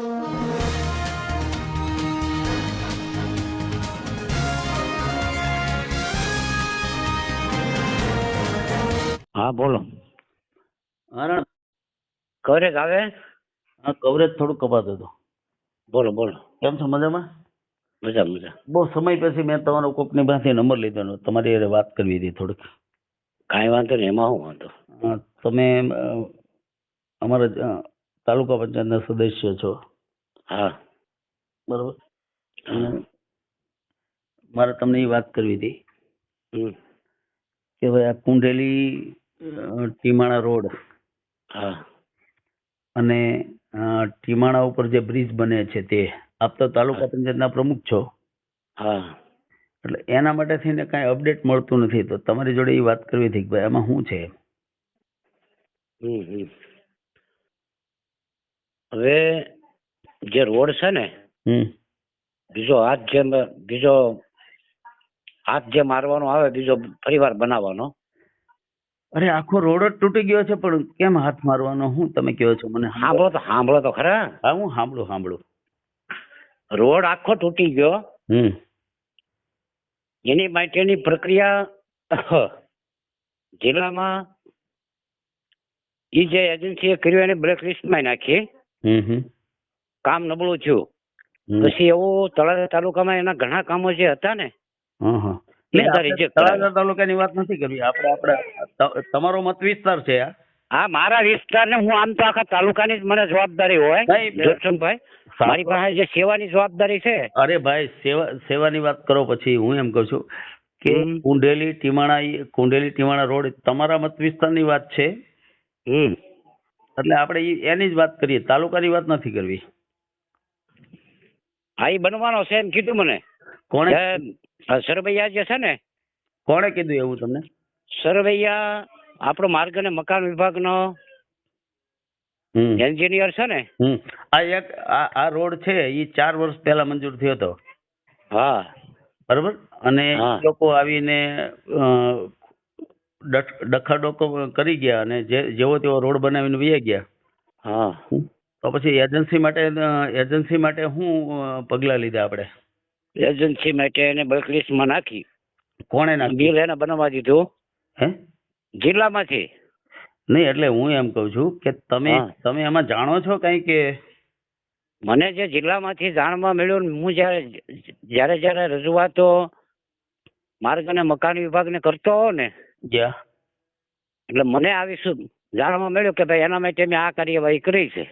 હા બોલો. હા કવરેજ આવે? હા કવરેજ થોડું કપાતું હતું. બોલો બોલો. કેમ છો મજામાં? મજા મજા બહુ સમય પછી મેં તમારો કોકની પાસે નંબર લીધો તમારી હારે વાત કરવી હતી થોડીક. કાંઈ વાંધો નહીં એમાં શું વાંધો? તમે અમારા તાલુકા પંચાયતના સદસ્ય છો. હા. બરોબર. મારે તમને એ વાત કરવી હતી. કે ભાઈ આ કુંડેલી ટીમાણા રોડ હા. અને ટીમાણા ઉપર જે બ્રિજ બને છે તે આપ તો તાલુકા પંચાયતના પ્રમુખ છો. હા. એટલે એના માટે થઈને કાંઈ અપડેટ મળતું નથી. તો તમારી જોડે એ વાત કરવી હતી કે ભાઈ આમાં શું છે? હમ હમ. હવે જે રોડ છે ને બીજો હાથ જે બીજો હાથ જે મારવાનો આવે બીજો ફરીવાર બનાવવાનો. અરે આખો રોડ જ તૂટી ગયો છે પણ કેમ હાથ મારવાનો? હું તમે કહો છો મને સાંભળો. તો સાંભળો તો ખરા. હા હું સાંભળું સાંભળું. રોડ આખો તૂટી ગયો. હમ. એની માટેની પ્રક્રિયા જિલ્લામાં એ જે એજન્સીએ કર્યું એને બ્લેક લિસ્ટમાં નાખી. કામ નબળું થયું. પછી એવું તળાજા તાલુકામાં એના ઘણા કામો જે હતા ને તળાજા તાલુકાની વાત નથી કરવી. આપણે આપણે તમારો મત વિસ્તાર છે આ? હા મારા વિસ્તારને હું આમ તો આખા તાલુકાની જ મને જવાબદારી હોય નહીં, મારી પાસે જે સેવાની જવાબદારી છે. અરે ભાઈ સેવા સેવાની વાત કરો પછી હું એમ કહું છું કે કુંડેલી ટીમાણા કુંડેલી ટીમાણા રોડ તમારા મત વિસ્તારની વાત છે? હમ. એટલે આપણે ઈ એની જ વાત કરીએ તાલુકાની વાત નથી કરવી. હા એ બનવાનો છે એમ કીધું મને. કોણે? સરવૈયા જે છે ને કોણે કીધું એવું તમને? સરવૈયા આપણો માર્ગ અને મકાન વિભાગનો હમ. એન્જિનિયર છે ને. આ એક આ રોડ છે એ ચાર વર્ષ પહેલા મંજૂર થયો હતો. હા. બરોબર? અને લોકો આવીને ડખાડોકો કરી ગયા અને જેવો તેવો રોડ બનાવીને વહી ગયા. હા. તો પછી એજન્સી માટે એજન્સી માટે શું પગલાં લીધા આપણે? એજન્સી માટે એને બ્લેક લિસ્ટમાં નાખી. કોણે નાખી? બિલ એને બનાવવા દીધું. હે? જિલ્લામાંથી? નહીં એટલે હું એમ કહું છું કે તમે તમે એમાં જાણો છો કઈ કે? મને જે જિલ્લામાંથી જાણવા મળ્યું હું જ્યારે જ્યારે જ્યારે રજૂઆતો માર્ગ અને મકાન વિભાગને કરતો હોઉં ને એટલે મને આવી શું જાણવા મળ્યું કે ભાઈ એના માટે મેં આ કાર્યવાહી કરી છે.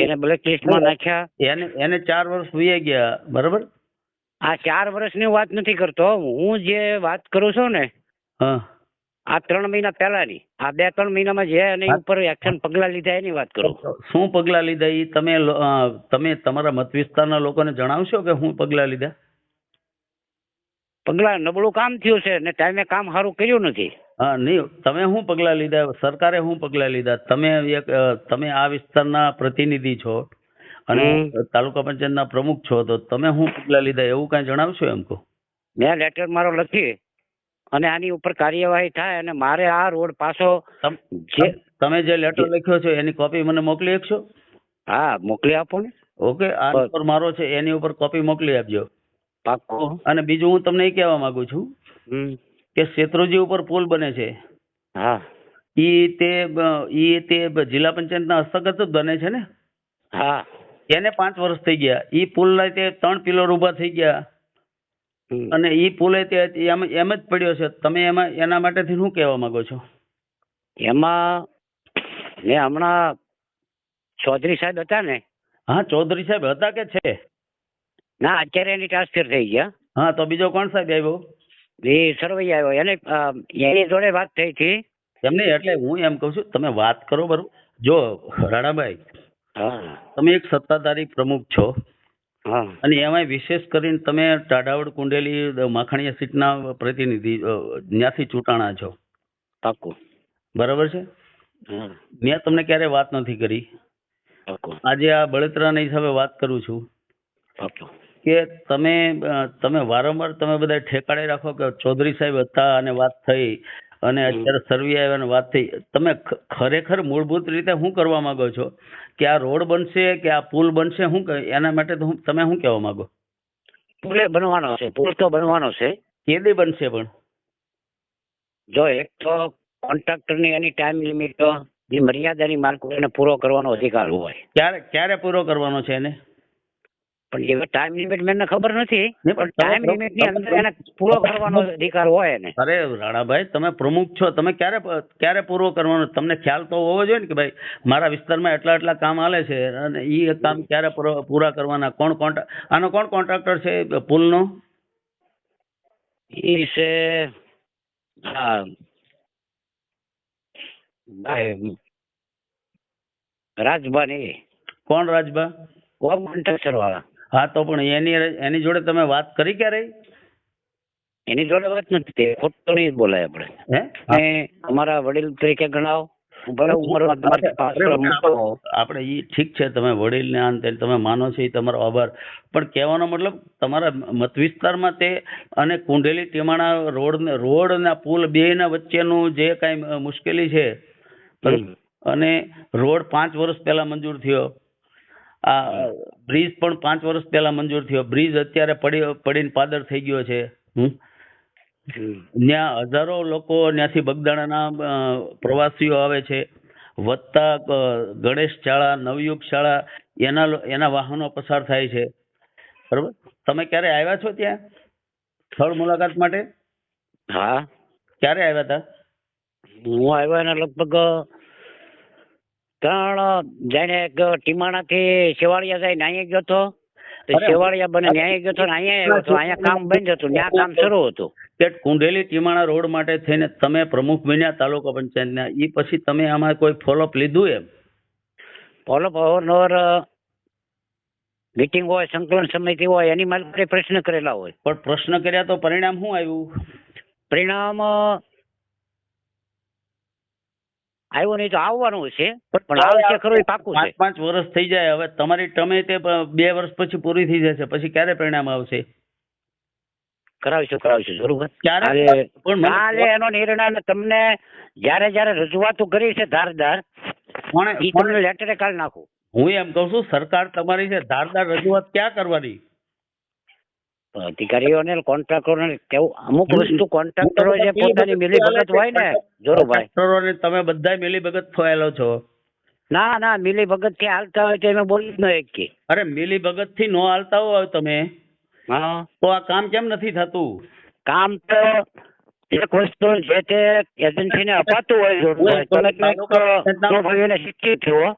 એને બ્લેક લિસ્ટમાં નાખ્યા. એને એને ચાર વર્ષ વીએ ગયા બરાબર? આ ચાર વર્ષની વાત નથી કરતો. હું જે વાત કરું છું ને હા. આ ત્રણ મહિના પહેલાની આ બે ત્રણ મહિનામાં જે એની ઉપર એક્શન પગલાં લીધા એની વાત કરું. શું પગલાં લીધા એ તમે તમે તમારા મત વિસ્તારના લોકોને જણાવશો કે હું પગલાં લીધા? પગલાં નબળું કામ થયું છે ને ટાઈમે કામ સારું કર્યું નથી. હા નહીં તમે શું પગલાં લીધા? સરકારે શું પગલાં લીધા? તમે એક તમે આ વિસ્તારના પ્રતિનિધિ છો અને. તાલુકા પંચાયતના પ્રમુખ છો તો તમે શું પગલાં લીધા એવું કાંઈ જણાવશો એમ કહું? મેં લેટર મારો લખી અને આની ઉપર કાર્યવાહી થાય અને મારે આ રોડ પાછો તમે જે લેટર લખ્યો છે એની કોપી મને મોકલી આપશો? હા મોકલી આપો ને. ઓકે આ. નંબર મારો છે એની ઉપર કોપી મોકલી આપજો. પાક્કો અને બીજું હું તમને એ કહેવા માંગુ છું કે શેત્રુંજી ઉપર પુલ બને છે. હા. ઈ તે ઈ તે જિલ્લા પંચાયતના હસ્તગત જ બને છે ને? હા. એને પાંચ વર્ષ થઈ ગયા. ઈ પુલના તે ત્રણ પિલર ઊભા થઈ ગયા. અને ઈ પુલે તે એમ એમ જ પડ્યો છે. તમે એમાં એના માટેથી શું કહેવા માંગો છો? એમાં મેં હમણાં ચૌધરી સાહેબ હતા ને. હા ચૌધરી સાહેબ હતા કે છે? ના અત્યારે એની ટ્રાન્સફર થઈ ગયા હા. તો બીજો કોણ સાહેબ આવ્યો? એ સરવૈયા આવ્યો. એને એની જોડે વાત થઈ હતી. એમને એટલે હું એમ કહું છું તમે વાત કરો બરોબર જો રાણાભાઈ હા. તમે એક સત્તાધારી પ્રમુખ છો. હા. અને એમાંય વિશેષ કરીને તમે ટાઢાવડ કુંડેલી માખણીયા સીટના પ્રતિનિધિ ત્યાંથી ચૂંટાણા છો. પાકું બરાબર છે? મેં તમને ક્યારે વાત નથી કરી? આજે આ બળતરાના હિસાબે વાત કરું છું. પાક્કું. કે તમે તમે વારંવાર તમે બધા ઠેકાડે રાખો કે ચૌધરી સાહેબ હતા અને વાત થઈ અને અત્યારે સર્વે આવ્યાની વાત થઈ. તમે ખરેખર મૂળભૂત રીતે શું કરવા માંગો છો? કે આ રોડ બનશે કે આ પુલ બનશે? શું એના માટે તો હું- તમે શું કહેવા માંગો? પુલે બનવાનો છે. પુલ તો બનવાનો છે. કેદી બનશે પણ? જો એક તો કોન્ટ્રાક્ટરની એની ટાઈમ લિમિટ જે મર્યાદાની માર્ગ એને પૂરો કરવાનો અધિકાર હોય. ક્યારે ક્યારે પૂરો કરવાનો છે એને? પણ એ ટાઈમ લિમિટ મને ખબર નથી. પણ ટાઈમ લિમિટની અંદર એને પૂરો કરવાનો અધિકાર હોય એને અરે રાણાભાઈ તમે પ્રમુખ છો તમે ક્યારે ક્યારે પૂરો કરવાનો? તમને ખ્યાલ તો હોવો જોઈએ ને કે ભાઈ મારા વિસ્તારમાં એટલા એટલા કામ હાલે છે અને એ કામ ક્યારે પૂરા કરવાના? કોણ કોન્ટ્રાક્ટ આનો કોણ કોન્ટ્રાક્ટર છે પુલનો? એ છે હા. ભાઈ રાજભાની કોણ રાજભા? કોમ કોન્ટ્રાક્ટર વાળા. હા તો પણ એની એની જોડે તમે વાત કરી ક્યારેય? એની જોડે વાત નથી તે ખોટું નહીં બોલાય આપણે. હે? અને અમારા વડીલ તરીકે ગણાવો. આપણે એ ઠીક છે તમે વડીલને આ ને તે તમે માનો છો એ તમારો આભાર. પણ કહેવાનો મતલબ તમારા મત વિસ્તારમાં તે અને કુંડેલી ટીમાણા રોડ ને રોડ ના પુલ બેયના વચ્ચેનું જે કાંઈ મુશ્કેલી છે. અને રોડ પાંચ વર્ષ પહેલા મંજૂર થયો. આ બ્રિજ પણ પાંચ વર્ષ પહેલા મંજૂર થયો. બ્રિજ અત્યારે પડી પડીને પાદર થઈ ગયો છે. હમ. ત્યાં હજારો લોકો ત્યાંથી બગદાણાના પ્રવાસીઓ આવે છે. વધતા ગણેશ શાળા નવયુગ શાળા એના એના વાહનો પસાર થાય છે. બરોબર? તમે ક્યારે આવ્યા છો ત્યાં? સ્થળ મુલાકાત માટે? હા. ક્યારે આવ્યા હતા? હું આવ્યો એના લગભગ ત્રણ જાણે એક ટીમાણાથી શેવાળિયા જાય અહીંયા ગયો તો? શેવાળિયા બને ન્યાય ગયો તો અહીંયા આવ્યો તો અહીંયા કામ બંધ હતું ત્યાં કામ શરૂ હતું. કે કુંડેલી ટીમાણા રોડ માટે થઈને તમે પ્રમુખ બન્યા તાલુકા પંચાયતના એ પછી તમે આમાં કોઈ ફોલોઅપ લીધું એમ? ફોલોઅપ અવારનવાર મીટિંગ હોય સંકલન સમિતિ હોય એની મારફતે પ્રશ્ન કરેલા હોય. પણ પ્રશ્ન કર્યા તો પરિણામ શું આવ્યું? પરિણામ આવ્યું નહીં તો આવવાનું છે પણ આવશે ખરો એ પાકું છે. પાંચ વર્ષ થઈ જાય હવે તમારી ટમે તે બે વર્ષ પછી પૂરી થઈ જશે પછી ક્યારે પરિણામ આવશે? કરાવીશું કરાવીશું બરોબર ક્યારે? કાલે પણ કાલે એનો નિર્ણય તમને જ્યારે જ્યારે રજૂઆતો કરી છે ધારદાર કોણે ઈ લેટરે કાલ નાખું. હું એમ કહું છું સરકાર તમારી છે ધારદાર રજૂઆત ક્યાં કરવાની? અધિકારીઓને કોન્ટ્રાક્ટરોને કેવું અમુક વસ્તુ કોન્ટ્રાક્ટરો જે પોતાની મિલી ભગત હોય ને જોરુભાઈ કોન્ટ્રાક્ટરોને તમે બધા મિલી ભગત થયેલો છો. ના ના મિલી ભગતથી હાલતા હોય તો એમ બોલી જ ન એક. અરે મિલી ભગતથી નો હાલતા હોય તમે. હા. તો આ કામ કેમ નથી થતું? કામ તો એક વસ્તુ જે તે એજન્સીને અપાતું હોય તમે કંઈક શિક્ષિત થયો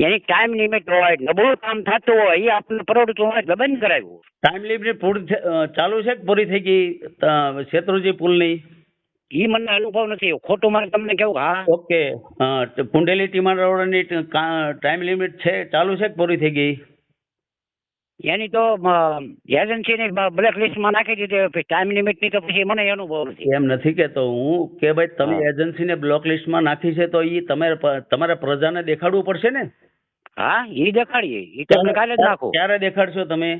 એની ટાઈમ લિમિટ હોય નબળું કામ થતું હોય એ આપણને પ્રવૃત્તિ હોય બંધ કરાવ્યું ટાઈમ લિમિટ પૂરી ચાલુ છે પૂરી થઈ ગઈ શેત્રુજી પુલની? ઈ મને અનુભવ નથી ખોટું મારે તમને કેવું હા. ઓકે કુંડેલી ટીમા રોડની ટ- ટાઈમ લિમિટ છે ચાલુ છે પૂરી થઈ ગઈ? એની તો એજન્સીની બ્લેક લિસ્ટમાં નાખી દીધી ટાઈમ લિમિટની તો પછી મને અનુભવ નથી. એમ નથી કેતો હું કે ભાઈ તમે. એજન્સીને બ્લોક લિસ્ટમાં નાખી છે તો ઈ તમારે તમારે પ્રજાને દેખાડવું પડશે ને? હા ઈ દેખાડીએ. ઈ તમને કાલે જ નાખો. ક્યારે દેખાડશો તમે?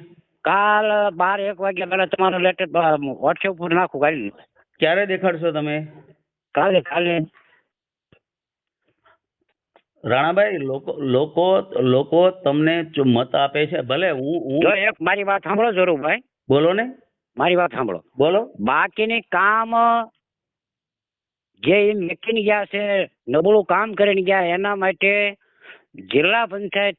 કાલ બાર એક વાગ્યા પહેલા તમારો લેટર વોટ્સએપ ઉપર નાખું કાલે. ક્યારે દેખાડશો તમે? કાલે કાલે. રાણાભાઈ લોકો લોકો લોકો તમને મત આપે છે? ભલે હું જો હું એક મારી વાત સાંભળો જરૂરભાઈ બોલો ને. મારી વાત સાંભળો. બોલો. બાકીની કામ જે મેકીને ગયા છે નબળું કામ કરીને ગયા એના માટે જિલ્લા પંચાયત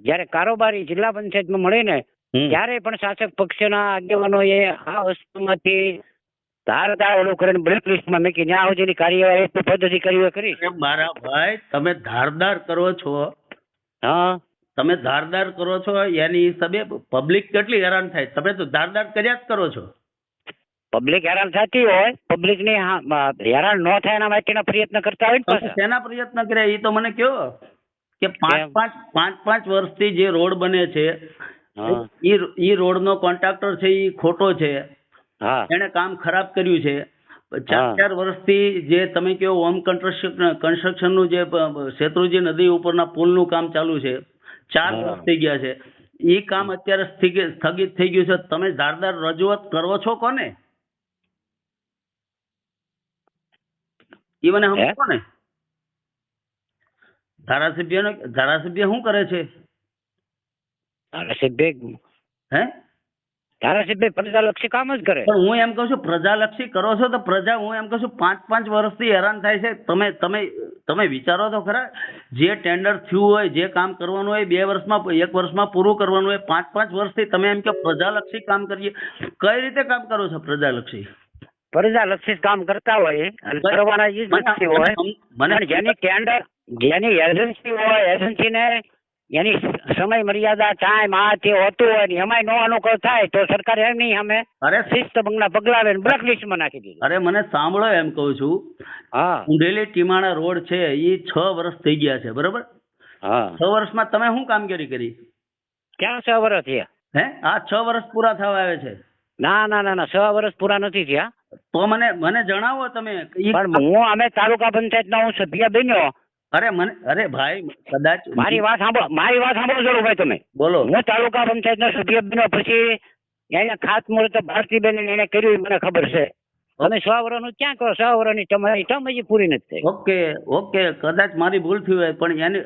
જ્યારે કારોબારી જિલ્લા પંચાયતમાં મળે ને. ત્યારે પણ શાસક પક્ષના એ આ વસ્તુમાંથી ધારદાર ઓલું કરીને બ્લેક લિસ્ટમાં મૂકી ત્યાં સુધીની કાર્યવાહી તો પદ્ધતિ કરી હોય કરી મારા ભાઈ તમે ધારદાર કરો છો. હા. તમે ધારદાર કરો છો એની હિસાબે પબ્લિક કેટલી હેરાન થાય? તમે તો ધારદાર કર્યા જ કરો છો. પબ્લિક હેરાન થતી હોય પબ્લિકની હેરાન ન થાય એના માટેના પ્રયત્ન કરતા હોય ને તમે પ્રયત્ન કર્યા? એ તો મને કયો કે પાંચ? પાંચ પાંચ પાંચ વર્ષથી જે રોડ બને છે હા. ઈ નો કોન્ટ્રાક્ટર છે ઈ ખોટો છે. એણે કામ ખરાબ કર્યું છે. ચાર. ચાર વર્ષથી જે તમે કહો હોમ કન્સ્ટ્રક્શન કન્સ્ટ્રક્શનનું જે પ- નદી ઉપરના પુલનું કામ ચાલુ છે. ચાર વર્ષ થઈ ગયા છે. એ કામ અત્યારે સ્થગિત થઈ ગયું છે. તમે ધારદાર રજૂઆત કરો છો કોને? એ મને? સમજો ને. ધારાસભ્યનો ધારાસભ્ય શું કરે છે? ધારાસભ્ય હે? ધારાસભ્ય પ્રજાલક્ષી કામ જ કરે. પણ હું એમ કહું છું પ્રજાલક્ષી કરો છો તો પ્રજા હું એમ કહું છું પાંચ પાંચ વર્ષથી હેરાન થાય છે. તમે તમે તમે વિચારો તો ખરા જે ટેન્ડર થયું હોય જે કામ કરવાનું હોય બે વર્ષમાં એક વર્ષમાં પૂરું કરવાનું હોય પાંચ પાંચ વર્ષથી તમે એમ કે પ્રજાલક્ષી કામ કરીએ. કઈ રીતે કામ કરો છો પ્રજાલક્ષી? પ્રજાલક્ષી કામ કરતા હોય અને કરવાના ઈ હોય. મને જેની ટેન્ડર જેની એજન્સી હોય એજન્સીને એની સમય મર્યાદા ટાઈમ આ તે હોતું હોય ને એમાંય નો અનુકૂળ થાય તો સરકાર એમ નહીં અમે અરે શિસ્ત ભંગના પગલાવે બ્લેક લિસ્ટમાં નાખી દીધું. અરે મને સાંભળો એમ કહું છું. હા. ઉંડેલી ટીમાણા રોડ છે એ છ વર્ષ થઈ ગયા છે બરોબર? હા. છ વર્ષમાં તમે શું કામગીરી કરી? ક્યાં છ વર્ષ થયા? હે? આ છ વર્ષ પૂરા થવા આવે છે. ના ના ના ના છ વર્ષ પૂરા નથી થયા. તો મને મને જણાવો તમે પણ હું અમે તાલુકા પંચાયતના હું સભ્ય બન્યો અરે મને અરે ભાઈ કદાચ મારી વાત સાંભળો મારી વાત સાંભળો જોડું ભાઈ તમે. બોલો. હું તાલુકા પંચાયતનો સભ્ય બન્યો પછી એને ખાતમુહૂર્ત ભારતીબેન એને કર્યું એ મને ખબર છે. તમે સો વર્ષનું ક્યાં કહો સો વર્ષની તમારી ટર્મ હજી પૂરી નથી થઈ. ઓકે ઓકે કદાચ મારી ભૂલ થઈ હોય પણ એની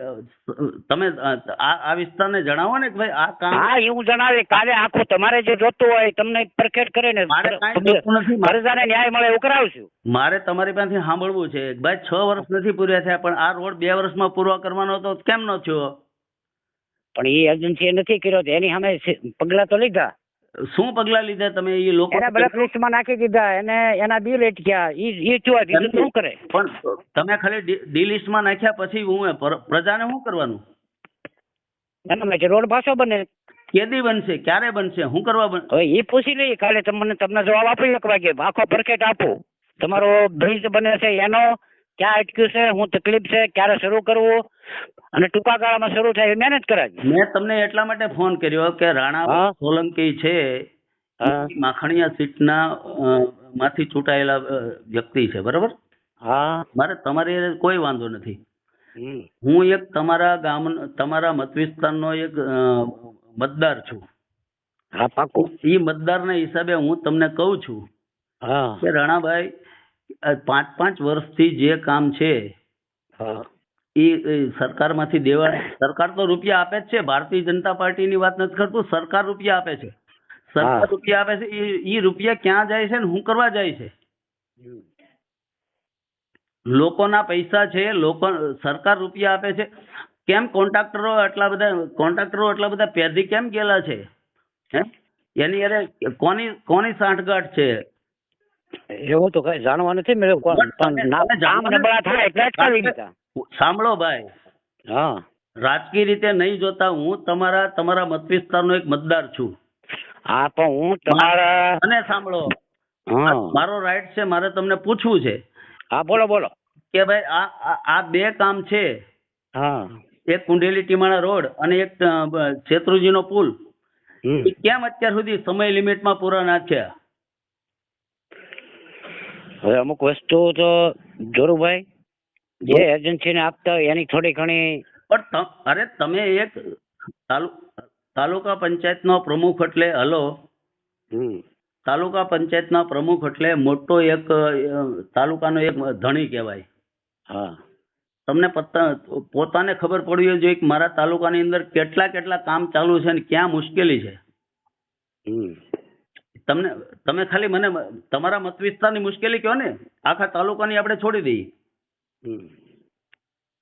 તમે આ વિસ્તાર વિસ્તારને જણાવો ને કે ભાઈ આ કામ હા એ હું જણાવી કાલે આખું તમારે જે જોતું હોય તમને પરખેટ કરે ને મારે કાંઈ જોતું નથી. મારે- તારે ન્યાય મળે એવું કરાવશું. મારે તમારી પાસેથી સાંભળવું છે. ભાઈ છ વર્ષ નથી પૂર્યા થયા પણ આ રોડ બે વર્ષમાં પૂરો કરવાનો હતો તો કેમ ન થયો? પણ એ એજન્સીએ નથી કર્યો એની સામે પગલાં તો લીધા. શું પગલા લીધા તમે એ લોકો એના બ્લેક લિસ્ટમાં નાખી દીધા એને એના બિલ અટક્યા ઈ ઈ બીજું શું કરે? પણ તમે ખાલી ડી- લિસ્ટમાં નાખ્યા પછી હું પ્રજાને શું કરવાનું? એના માટે રોડ પાછો બને. કેદી બનશે? ક્યારે બનશે? શું કરવા બન? હવે એ પૂછી લઈએ કાલે તમને તમને જવાબ આપી એક વાગે. આખો પરકેટ આપો. તમારો બ્રિજ બને છે એનો ક્યાં અટક્યું છે શું તકલીફ છે ક્યારે શરૂ કરવું? અને ટૂંકા ગાળામાં શરૂ થાય એ મહેનત કરાવી મેં તમને એટલા માટે ફોન કર્યો કે રાણા સોલંકી છે હા. માખણીયા સીટના માંથી ચૂંટાયેલા વ્યક્તિ છે બરોબર? હા. મારે તમારી કોઈ વાંધો નથી. હું એક તમારા ગામ તમારા મત વિસ્તારનો એક મતદાર છું. હા પાકું. એ મતદારના હિસાબે હું તમને કહું છું હા. કે રાણાભાઈ પાંચ પાંચ વર્ષથી જે કામ છે એ સરકારમાંથી દેવા સરકાર તો રૂપિયા આપે જ છે. ભારતીય જનતા પાર્ટીની વાત નથી કરતું. સરકાર રૂપિયા આપે છે. સરકાર રૂપિયા આપે છે. એ રૂપિયા ક્યાં જાય છે ને શું કરવા જાય છે? લોકોના પૈસા છે લોકો સરકાર રૂપિયા આપે છે. કેમ કોન્ટ્રાક્ટરો આટલા બધા કોન્ટ્રાક્ટરો આટલા બધા પેધી કેમ ગયેલા છે? હે? એની અરે કોની કોની સાંઠગાંઠ છે? એવું તો કઈ જાણવા નથી મેળવ પણ પણ તમે ના- જાણો કામ ને. નબળા થાય એટલે અટકાવી દીધા. સાંભળો ભાઈ. હા. રાજકીય રીતે નહીં જોતા હું તમારા તમારા મત વિસ્તારનો એક મતદાર છું. હા પણ હું તમારા અને સાંભળો. મારો રાઈટ છે મારે તમને પૂછવું છે. હા બોલો બોલો. કે ભાઈ આ આ- બે કામ છે. હા. એક કુંડેલી ટીમાણા રોડ અને એક શેત્રુજીનો પુલ. કેમ અત્યાર સુધી સમય લિમિટમાં પૂરા ના થયા? હવે અમુક વસ્તુ તો ધોરુભાઈ જે એજન્સીને આપતા હોય એની થોડી ઘણી પણ અરે તમે એક તાલુકા તાલુકા પંચાયતનો પ્રમુખ એટલે હલો. તાલુકા તાલુકા પંચાયતના પ્રમુખ એટલે મોટો એક તાલુકાનો એક ધણી કહેવાય. હા. તમને પોતાને ખબર પડવી જોઈએ કે મારા તાલુકાની અંદર કેટલા કેટલા કામ ચાલુ છે અને ક્યાં મુશ્કેલી છે. હમ. તમને તમે ખાલી મને તમારા મત વિસ્તારની મુશ્કેલી કહો ને. આખા તાલુકાની આપણે છોડી દઈએ.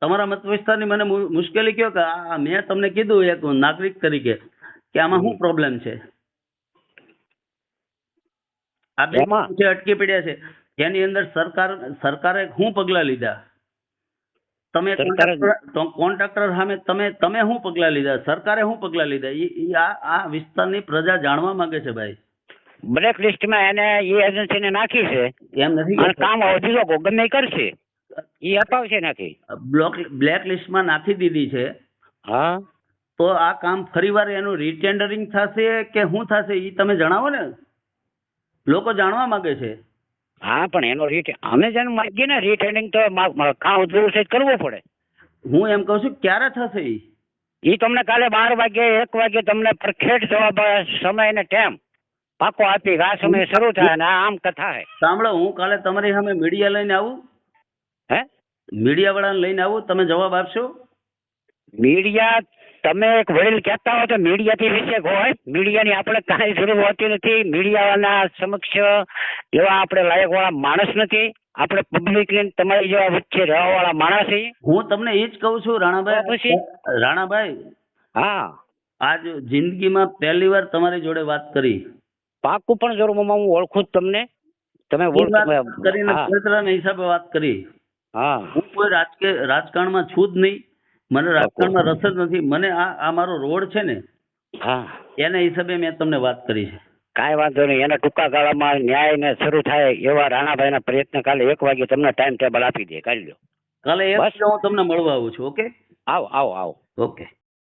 તમારા મત વિસ્તારની મને મુશ્કેલી કહો કે આ મેં તમને કીધું એક નાગરિક તરીકે કે આમાં શું પ્રોબ્લેમ છે? આ બે જે છે અટકી પડ્યા છે. જેની અંદર સરકાર સરકારે શું પગલાં લીધા? તમે કોન્ટ્રાક્ટર સામે તમે તમે શું પગલાં લીધા? સરકારે શું પગલાં લીધા? ઈ આ આ વિસ્તારની પ્રજા જાણવા માંગે છે ભાઈ. બ્લેક લિસ્ટમાં એને એ એજન્સીને નાખી છે. એમ નથી અને કામ હવે લોકો ગમે કરશે. એ અપાવશે નાખી. બ્લોક બ્લેક લિસ્ટમાં નાખી દીધી છે. હા. તો આ કામ ફરીવાર એનું રીટેન્ડરિંગ થશે કે શું થશે એ તમે જણાવો ને? લોકો જાણવા માંગે છે. હા પણ એનો રીટ અમે જેને માગીએ ને રીટેન્ડિંગ તો કામ છે કરવું પડે. હું એમ કહું છું ક્યારે થશે ઈ? એ તમને કાલે બાર વાગે એક વાગે તમને પરખેડ જવાબ સમય ને ટાઈમ. પાકો આપી ઘાસ આ શરૂ થાય અને આમ કથા હે. સાંભળો હું કાલે તમારી સામે મીડિયા લઈને આવું. હે? મીડિયા વાળાને લઈને આવું તમે જવાબ આપશો? મીડિયા તમે એક વડીલ કહેતા હો તો મીડિયાથી વિશે હોય. મીડિયાની આપણે કાંઈ જરૂર હોતી નથી. મીડિયાના સમક્ષ એવા આપણે લાયકવાળા માણસ નથી. આપણે પબ્લિક ને તમારી જેવા વચ્ચે રહેવાવાળા માણસ છીએ. હું તમને એ જ કહું છું રાણાભાઈ પછી? રાણાભાઈ હા. આજ જિંદગીમાં પહેલી વાર તમારી જોડે વાત કરી. પાકું પણ જરૂર મામા હું ઓળખું જ તમને. તમે કરીને ચરિત્રના હિસાબે વાત કરી. હા. હું કોઈ રાજકીય રાજકારણમાં છું જ નહીં. મને રાજકારણમાં રસ જ નથી. મને આ આ મારો રોડ છે ને હા. એના હિસાબે મેં તમને વાત કરી છે. કાંઈ વાંધો નહીં. એના ટૂંકા ગાળામાં ન્યાય ને શરૂ થાય એવા રાણાભાઈના પ્રયત્ન કાલે એક વાગે તમને ટાઈમ ટેબલ આપી દે. કાઢી લો કાલે એક. હું તમને મળવા આવું છું ઓકે? આવો આવો આવો. ઓકે.